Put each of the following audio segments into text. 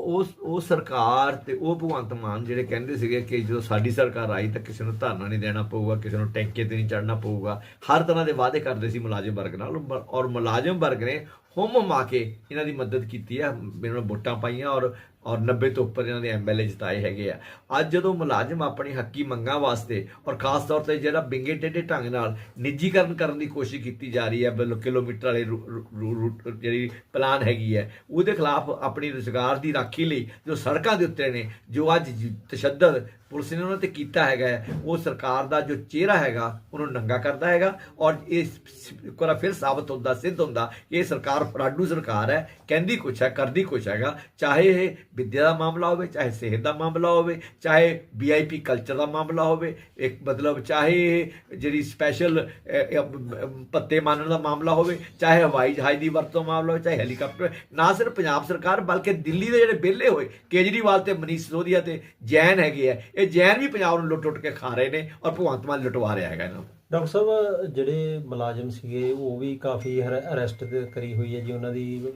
ਉਹ ਉਸ ਉਹ ਸਰਕਾਰ ਤੇ ਉਹ ਭਗਵੰਤ ਮਾਨ ਜਿਹੜੇ ਕਹਿੰਦੇ ਸੀਗੇ ਕਿ ਜਦੋਂ ਸਾਡੀ ਸਰਕਾਰ ਆਈ ਤਾਂ ਕਿਸੇ ਨੂੰ ਧਰਨਾ ਨਹੀਂ ਦੇਣਾ ਪਊਗਾ, ਕਿਸੇ ਨੂੰ ਟੈਂਕੇ ਤੇ ਨਹੀਂ ਚੜਨਾ ਪਊਗਾ। ਹਰ ਤਰ੍ਹਾਂ ਦੇ ਵਾਅਦੇ ਕਰਦੇ ਸੀ ਮੁਲਾਜ਼ਮ ਵਰਗ ਨਾਲ ਔਰ ਮੁਲਾਜ਼ਮ ਵਰਗ ਨੇ ਹੁਮ ਹੁਮਾ ਕੇ ਇਹਨਾਂ ਦੀ ਮਦਦ ਕੀਤੀ ਹੈ ਇਹਨਾਂ ਨੂੰ ਵੋਟਾਂ ਪਾਈਆਂ ਔਰ ਔਰ 90 ਤੋਂ ਉੱਪਰ ਇਹਨਾਂ ਦੇ ਐਮਐਲਏ ਜਿਤਾਏ ਹੈਗੇ ਆ। ਅੱਜ ਜਦੋਂ ਮੁਲਾਜ਼ਮ ਆਪਣੀ ਹੱਕੀ ਮੰਗਾਂ ਵਾਸਤੇ ਔਰ ਖਾਸ ਤੌਰ ਤੇ ਜਿਹੜਾ ਬਿੰਗੇ ਟੇਢੇ ਢੰਗ ਨਾਲ ਨਿੱਜੀਕਰਨ ਕਰਨ ਦੀ ਕੋਸ਼ਿਸ਼ ਕੀਤੀ ਜਾ ਰਹੀ ਹੈ ਬਲ ਕਿਲੋਮੀਟਰ ਵਾਲੇ ਰੂ- ਰੂ- ਰੂਟ ਜਿਹੜੀ ਪਲਾਨ ਹੈਗੀ ਹੈ ਉਹਦੇ ਖਿਲਾਫ ਆਪਣੀ ਰੁਜ਼ਗਾਰ ਦੀ ਰਾਖੀ ਲਈ ਜੋ ਸੜਕਾਂ ਦੇ ਉੱਤੇ ਨੇ ਜੋ ਅੱਜ ਤਸ਼ੱਦਦ ਪੁਲਿਸ ਨੇ ਉਹਨਾਂ ਤੇ ਕੀਤਾ ਹੈਗਾ ਹੈ, ਉਹ ਸਰਕਾਰ ਦਾ ਜੋ ਚਿਹਰਾ ਹੈਗਾ ਉਹਨੂੰ ਨੰਗਾ ਕਰਦਾ ਹੈਗਾ ਔਰ ਇਹ ਸ- ਫਿਰ ਸਾਬਤ ਹੁੰਦਾ ਸਿੱਧ ਹੁੰਦਾ ਇਹ ਸਰਕਾਰ ਫਰਾਡੂ ਸਰਕਾਰ ਹੈ, ਕਹਿੰਦੀ ਕੁਛ ਹੈ, ਕਰਦੀ ਕੁਛ ਹੈਗਾ, ਚਾਹੇ ਇਹ ਵਿੱਦਿਆ ਦਾ ਮਾਮਲਾ ਹੋਵੇ, ਚਾਹੇ ਸਿਹਤ ਦਾ ਮਾਮਲਾ ਹੋਵੇ, ਚਾਹੇ ਵੀਆਈਪੀ ਕਲਚਰ ਦਾ ਮਾਮਲਾ ਹੋਵੇ, ਇੱਕ ਮਤਲਬ ਚਾਹੇ ਇਹ ਜਿਹੜੀ ਸਪੈਸ਼ਲ ਪੱਤੇ ਮਾਨਣ ਦਾ ਮਾਮਲਾ ਹੋਵੇ, ਚਾਹੇ ਹਵਾਈ ਜਹਾਜ਼ ਦੀ ਵਰਤੋਂ ਮਾਮਲਾ ਹੋਵੇ, ਚਾਹੇ ਹੈਲੀਕਾਪਟਰ ਨਾ ਸਿਰਫ ਪੰਜਾਬ ਸਰਕਾਰ ਬਲਕਿ ਦਿੱਲੀ ਦੇ ਜਿਹੜੇ ਵਿਹਲੇ ਹੋਏ, ਕੇਜਰੀਵਾਲ ਤੇ ਮਨੀਸ਼ ਸਿਸੋਦੀਆ ਤੇ ਜੈਨ ਹੈਗੇ ਆ, ਇਹ ਜੈਨ ਵੀ ਪੰਜਾਬ ਨੂੰ ਲੁੱਟ ਲੁੱਟ ਕੇ ਖਾ ਰਹੇ ਨੇ ਔਰ ਭਗਵੰਤ ਮਾਨ ਲੁਟਵਾ ਰਿਹਾ ਹੈਗਾ ਇਹਨਾਂ ਨੂੰ। ਡਾਕਟਰ ਸਾਹਿਬ, ਜਿਹੜੇ ਮੁਲਾਜ਼ਮ ਸੀਗੇ, ਉਹ ਵੀ ਕਾਫੀ ਅਰੈਸਟ ਕਰੀ ਹੋਈ ਹੈ ਜੀ, ਉਹਨਾਂ ਦੀ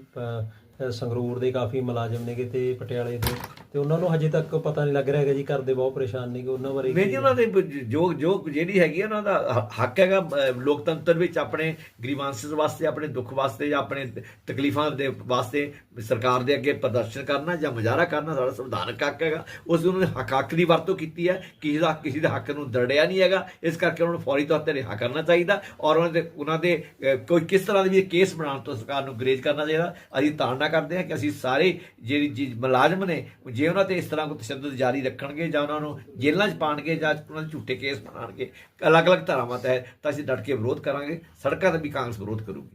ਸੰਗਰੂਰ ਦੇ ਕਾਫੀ ਮੁਲਾਜ਼ਮ ਨੇਗੇ ਤੇ ਪਟਿਆਲੇ ਦੇ। ਤੇ ਉਹਨਾਂ ਨੂੰ ਹਜੇ ਤੱਕ ਪਤਾ ਨਹੀਂ ਲੱਗ ਰਿਹਾ ਹੈਗਾ ਜੀ ਘਰ ਦੇ ਬਹੁਤ ਪਰੇਸ਼ਾਨ ਨੇਗੇ ਉਹਨਾਂ ਬਾਰੇ ਨਹੀਂ ਜੀ ਉਹਨਾਂ ਦੇ ਜੋ ਜੋ ਜਿਹੜੀ ਹੈਗੀ ਉਹਨਾਂ ਦਾ ਹੱਕ ਹੈਗਾ ਲੋਕਤੰਤਰ ਵਿੱਚ ਆਪਣੇ ਗ੍ਰੀਵਾਂਸਿਸ ਵਾਸਤੇ ਆਪਣੇ ਦੁੱਖ ਵਾਸਤੇ ਜਾਂ ਆਪਣੇ ਤਕਲੀਫਾਂ ਦੇ ਵਾਸਤੇ ਸਰਕਾਰ ਦੇ ਅੱਗੇ ਪ੍ਰਦਰਸ਼ਨ ਕਰਨਾ ਜਾਂ ਮੁਜ਼ਾਹਰਾ ਕਰਨਾ ਸਾਡਾ ਸੰਵਿਧਾਨਕ ਹੱਕ ਹੈਗਾ। ਉਸ ਨੂੰ ਹੱਕ ਹੱਕ ਦੀ ਵਰਤੋਂ ਕੀਤੀ ਹੈ। ਕਿਸੇ ਦਾ ਕਿਸੇ ਦੇ ਹੱਕ ਨੂੰ ਦਰੜਿਆ ਨਹੀਂ ਹੈਗਾ। ਇਸ ਕਰਕੇ ਉਹਨਾਂ ਨੂੰ ਫੌਰੀ ਤੌਰ ਤੇ ਰਿਹਾ ਕਰਨਾ ਚਾਹੀਦਾ ਔਰ ਉਹਨਾਂ ਦੇ ਉਹਨਾਂ ਦੇ ਕੋਈ ਕਿਸ ਤਰ੍ਹਾਂ ਦੇ ਵੀ ਕੇਸ ਬਣਾਉਣ ਤੋਂ ਸਰਕਾਰ ਨੂੰ ਗਰੇਜ ਕਰਨਾ ਚਾਹੀਦਾ। ਅਸੀਂ ਤਾੜਨਾ ਕਰਦੇ ਹਾਂ ਕਿ ਅਸੀਂ ਸਾਰੇ ਜਿਹੜੀ ਜੀ ਮੁਲਾਜ਼ਮ ਨੇ, ਜੇ ਉਹਨਾਂ ਤੇ ਇਸ ਤਰ੍ਹਾਂ ਕੋਈ ਤਸ਼ੱਦਦ ਜਾਰੀ ਰੱਖਣਗੇ ਜਾਂ ਉਹਨਾਂ ਨੂੰ ਜੇਲ੍ਹਾਂ 'ਚ ਪਾਣਗੇ ਜਾਂ ਉਹਨਾਂ ਦੇ ਝੂਠੇ ਕੇਸ ਬਣਾਉਣਗੇ, ਅਲੱਗ-ਅਲੱਗ ਧਾਰਾਵਾਂ ਤਹਿਤ ਤਾਂ ਅਸੀਂ ਡਟ ਕੇ ਵਿਰੋਧ ਕਰਾਂਗੇ, ਸੜਕਾਂ ਤੇ ਵੀ ਕਾਂਗਰਸ ਵਿਰੋਧ ਕਰੂਗੀ।